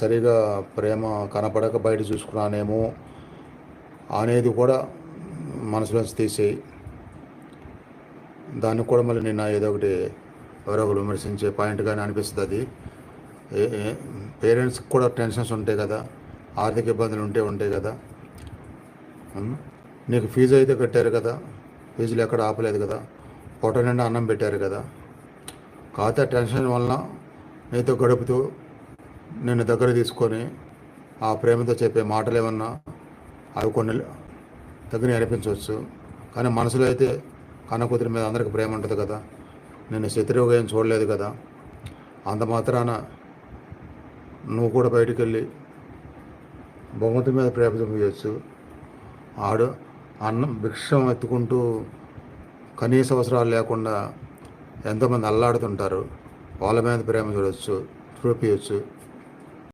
సరిగా ప్రేమ కనపడక బయట చూసుకున్నానేమో అనేది కూడా మనసులోంచి తీసేయి. దానికి కూడా మళ్ళీ నిన్న ఏదో ఒకటి ఎవరో ఒకరు విమర్శించే పాయింట్ కానీ అనిపిస్తుంది అది. పేరెంట్స్కి కూడా టెన్షన్స్ ఉంటాయి కదా ఆర్థిక ఇబ్బందులు ఉంటే ఉంటాయి కదా. నీకు ఫీజు అయితే కట్టారు కదా ఫీజులు ఎక్కడ ఆపలేదు కదా పొట్ట నిండా అన్నం పెట్టారు కదా. కాకపోతే టెన్షన్ వలన నీతో గడుపుతూ నిన్ను దగ్గర తీసుకొని ఆ ప్రేమతో చెప్పే మాటలు ఏమన్నా అవి కొన్ని దగ్గర అనిపించవచ్చు కానీ మనసులో అయితే కన్నకూతురి మీద అందరికి ప్రేమ ఉంటుంది కదా. నేను శత్రువుగా ఏం చూడలేదు కదా. అంత మాత్రాన నువ్వు కూడా బయటికి వెళ్ళి బొమ్మతి మీద ప్రేమ చూపించవచ్చు ఆడు అన్నం భిక్షం ఎత్తుకుంటూ కనీస అవసరాలు లేకుండా ఎంతోమంది అల్లాడుతుంటారు. వాళ్ళ మీద ప్రేమ చూడవచ్చు చూపించవచ్చు